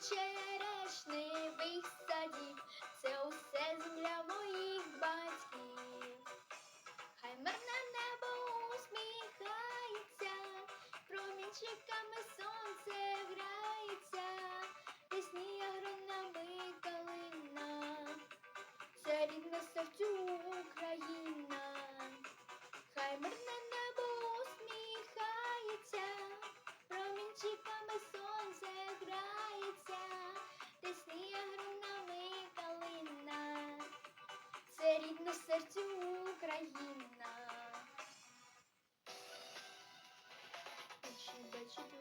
черешневих садів, це усе земля моїх батьків. Хай мирне небо усміхається, промінчиками. серцю Україна. Чи бачить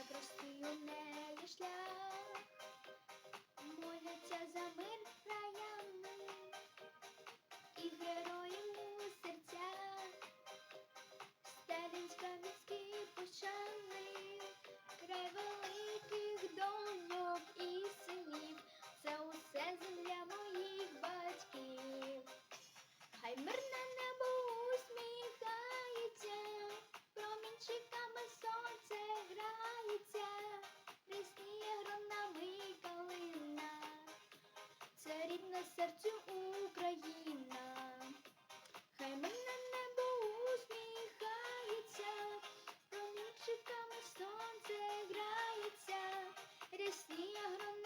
непростий у неї шлях. серцю Україна, хай мене небо усміхається, промінчиками сонце грається, рясні агрономи.